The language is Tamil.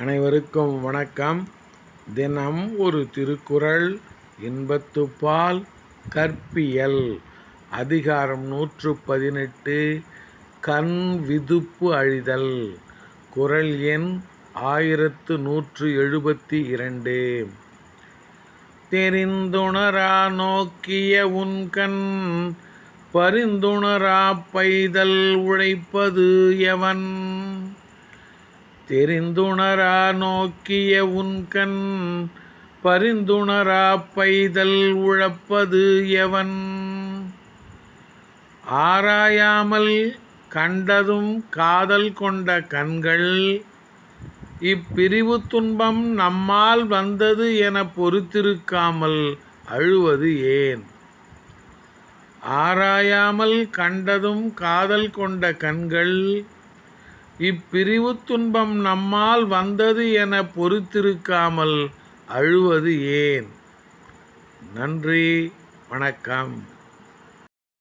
அனைவருக்கும் வணக்கம். தினம் ஒரு திருக்குறள் இன்பத்துப்பால் கற்பியல். அதிகாரம் நூற்று பதினெட்டு கண் விதுப்பு அழிதல். குரல் எண் ஆயிரத்து நூற்று எழுபத்தி இரண்டு. தெரிந்துணரா நோக்கிய உன்கண் பரிந்துணரா பைதல் உழைப்பது எவன்? தெரிந்துணரா நோக்கிய உன்கண் பரிந்துணரா பைதல் உழப்பது எவன்? ஆராயாமல் கண்டதும் காதல் கொண்ட கண்கள் இப்பிரிவு துன்பம் நம்மால் வந்தது என பொறுத்திருக்காமல் அழுவது ஏன்? ஆராயாமல் கண்டதும் காதல் கொண்ட கண்கள் இப்பிரிவு துன்பம் நம்மால் வந்தது என பொறுத்திருக்காமல் அழுவது ஏன்? நன்றி வணக்கம்.